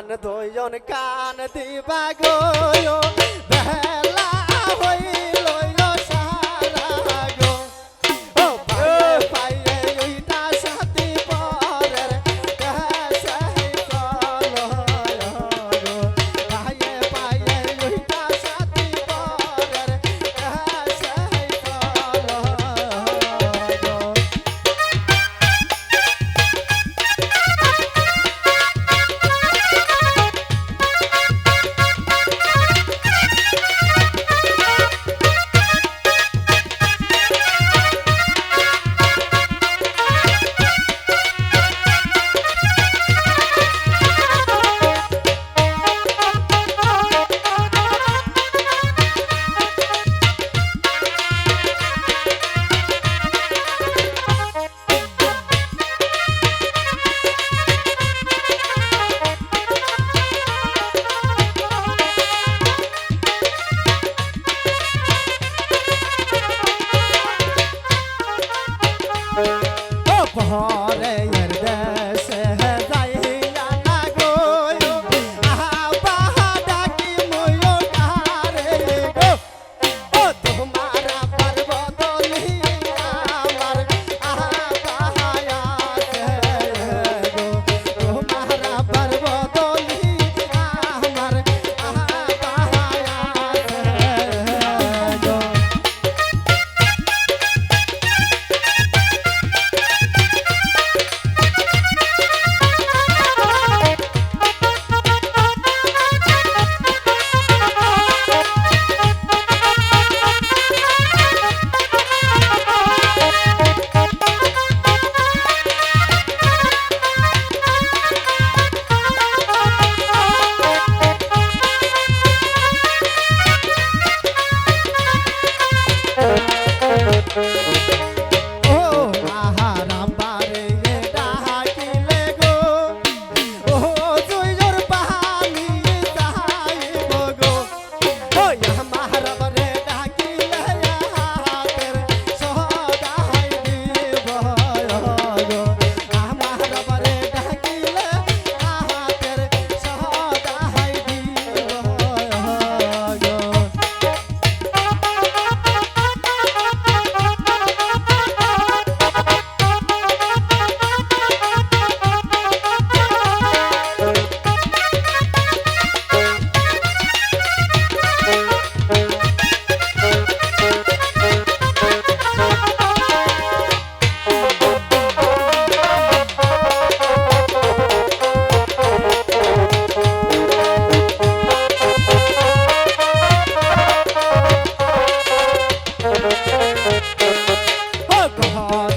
কান ধোয়ন কান দিবা গো alcohol, eh, yeah. alcohol.